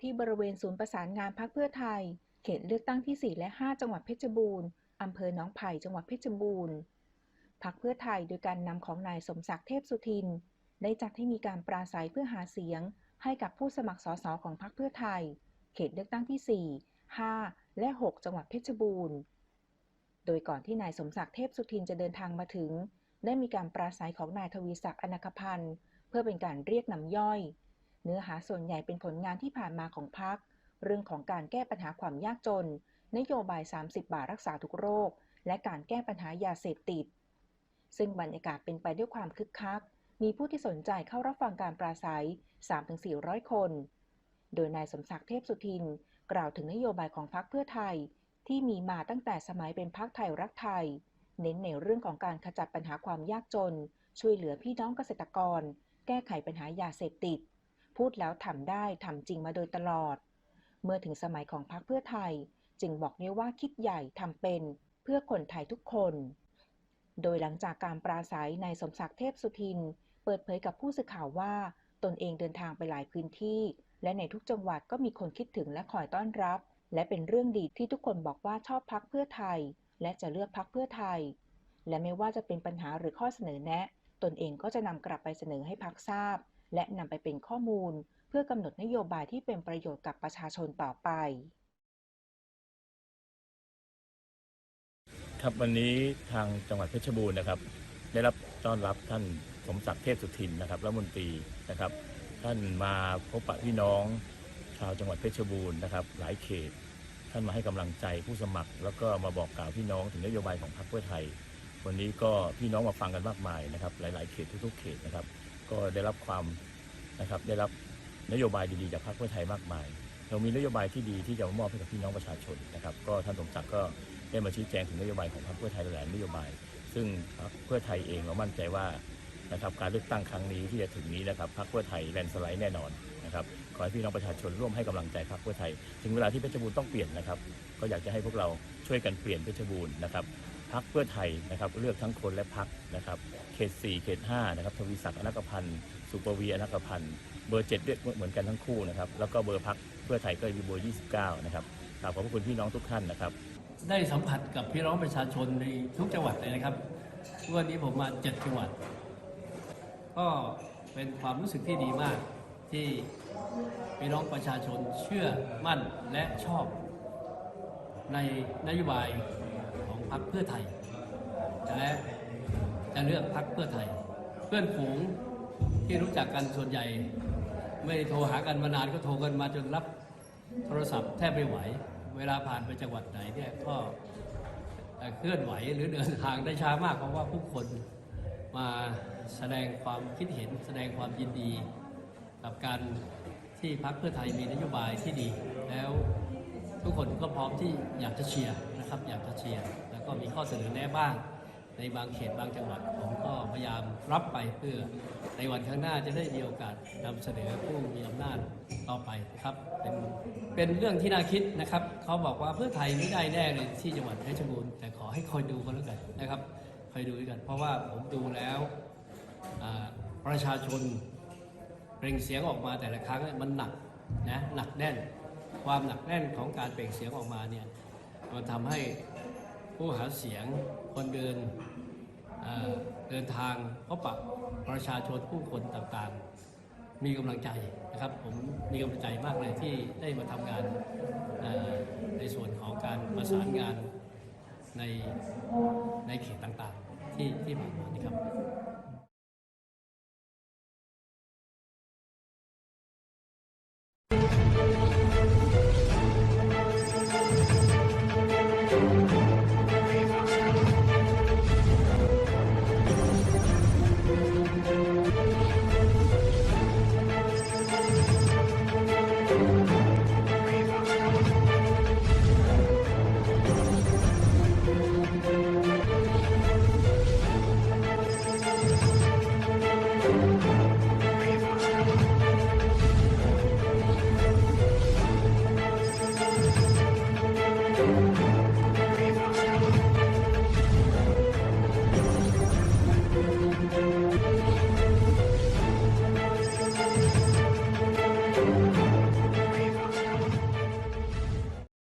ที่บริเวณศูนย์ประสานงานพักเพื่อไทย เขตเลือกตั้งที่ 4 และ 5 จังหวัดเพชรบูรณ์อำเภอหนองไผ่จังหวัดเพชรบูรณ์พักเพื่อไทยโดยการนำของนายสมศักดิ์เทพสุทิน ได้จัดให้มีการปราศัยเพื่อหาเสียง ให้กับผู้สมัครสสของพรรคเพื่อไทย เขตเลือกตั้งที่ 4 5 และ 6 จังหวัดเพชรบูรณ์ โดยก่อนที่นายสมศักดิ์เทพสุทินจะเดินทางมาถึง ได้มีการปราศัยของนายทวีศักดิ์อนาคพันธ์เพื่อเป็นการเรียกน้ำย่อย เนื้อหาส่วนใหญ่เป็นผลงานที่ผ่านมาของพรรคเรื่องของการแก้ปัญหาความยากจน นโยบาย 30 บาทรักษาทุกโรค และการแก้ปัญหายาเสพติด ซึ่งบรรยากาศเป็นไปด้วยความคึกคัก มีผู้ที่สนใจเข้ารับฟังการปราศัย 3-400 คน โดยนายสมศักดิ์เทพสุทิน กล่าวถึงนโยบายของพรรคเพื่อไทย ที่มีมาตั้งแต่สมัยเป็นพรรคไทยรักไทย เน้นในเรื่องของการขจัดปัญหาความยากจน ช่วยเหลือพี่น้องเกษตรกร แก้ไขปัญหายาเสพติด พูดแล้วทำได้ทำจริงมาโดยตลอด เมื่อถึงสมัยของพรรคเพื่อไทยจึงบอกได้ว่าคิดใหญ่ทำเป็นเพื่อคนไทยทุกคน โดยหลังจากการปราศัยนายสมศักดิ์เทพสุทิน เปิดเผยกับผู้สื่อข่าวว่า ตนเองเดินทางไปหลายพื้นที่ และในทุกจังหวัดก็มีคนคิดถึงและคอยต้อนรับ และเป็นเรื่องดีที่ทุกคนบอกว่าชอบพักเพื่อไทย และจะเลือกพักเพื่อไทย และไม่ว่าจะเป็นปัญหาหรือข้อเสนอแนะ ตนเองก็จะนำกลับไปเสนอให้พักทราบ และนำไปเป็นข้อมูล เพื่อกำหนดนโยบายที่เป็นประโยชน์กับประชาชนต่อไป ครับวันนี้ทางจังหวัดเพชรบูรณ์นะครับ ได้รับต้อนรับท่านสมศักดิ์เทพสุทินนะครับรัฐมนตรีนะครับ ท่านมาพบปะพี่น้องชาวจังหวัดเพชรบูรณ์นะครับ หลายเขต ท่านมาให้กำลังใจผู้สมัคร แล้วก็มาบอกกล่าวพี่น้องถึงนโยบายของพรรคเพื่อไทย วันนี้ก็พี่น้องมาฟังกันมากมายนะครับ หลาย ๆ เขตทุกๆเขตนะครับ ก็ได้รับความนะครับได้รับนโยบายดีๆจากพรรคเพื่อไทยมากมาย เรามีนโยบายที่ดีที่จะมอบให้กับพี่น้องประชาชนนะครับ ก็ท่านสมศักดิ์ก็ได้มาชี้แจงถึงนโยบายของพรรคเพื่อไทยหลายนโยบาย ซึ่งพรรคเพื่อไทยเองเรามั่นใจว่านะครับการเลือกตั้งครั้งนี้ที่จะถึงนี้นะครับพรรคเพื่อไทยแลนด์สไลด์แน่นอนนะครับขอให้พี่น้องประชาชนร่วมให้กำลังใจพรรคเพื่อไทย ถึงเวลาที่เพชรบูรณ์ต้องเปลี่ยนนะครับ ก็อยากจะให้พวกเราช่วยกันเปลี่ยนเพชรบูรณ์นะครับ พรรคเพื่อไทยนะครับเลือกทั้งคนและพรรคนะครับเขต4เขต5นะครับทวีศักดิ์อนักพันธ์สุปวีอนักพันธ์เบอร์7ด้วยเหมือนกันทั้งคู่นะครับแล้วก็เบอร์พรรคเพื่อไทยก็มีเบอร์29นะครับขอบพระคุณพี่น้องทุกท่านนะครับ ได้สัมผัสกับพี่น้องประชาชนในทุกจังหวัดเลยนะครับวันนี้ผมมาเจ็ดจังหวัด ก็เป็นความรู้สึกที่ดีมากที่พี่น้องประชาชนเชื่อมั่นและชอบในนโยบาย พรรคเพื่อไทย และจะเลือกพรรคเพื่อไทย เพื่อนฝูงที่รู้จักกันส่วนใหญ่ ไม่โทรหากันมานานก็โทรกันมาจนรับโทรศัพท์แทบไม่ไหว เวลาผ่านไปจังหวัดไหนเนี่ยก็เคลื่อนไหวหรือเดินทางได้ช้ามากเพราะว่าผู้คนมาแสดงความคิดเห็นแสดงความยินดี กับการที่พรรคเพื่อไทยมีนโยบายที่ดี แล้วทุกคนก็พร้อมที่อยากจะเชียร์นะครับอยากจะเชียร์ ก็มีข้อเสนอแนะบ้าง ในบางเขตบางจังหวัดผมก็พยายามรับไปเพื่อในวันข้างหน้าจะได้มีโอกาสนำเสนอผู้มีอำนาจต่อไปนะครับเป็นเป็นเรื่องที่น่าคิดนะครับ เขาบอกว่าเพื่อไทยไม่ได้แน่เลยที่จังหวัดเพชรบูรณ์แต่ขอให้คอยดูกันแล้วกันนะครับคอยดูกัน เพราะว่าผมดูแล้วประชาชนเปล่งเสียงออกมาแต่ละครั้งเนี่ยมันหนักนะหนักแน่น ความหนักแน่นของการเปล่งเสียงออกมาเนี่ยมันทำให้ ผู้หาเสียงคนเดินเเดินทางพบปะประชาชนผู้คนต่างๆ มีกำลังใจนะครับ ผมมีกำลังใจมากเลยที่ได้มาทำงานในส่วนของการประสานงานในในเขตต่างๆ ที่ที่ผ่านมานี่ครับ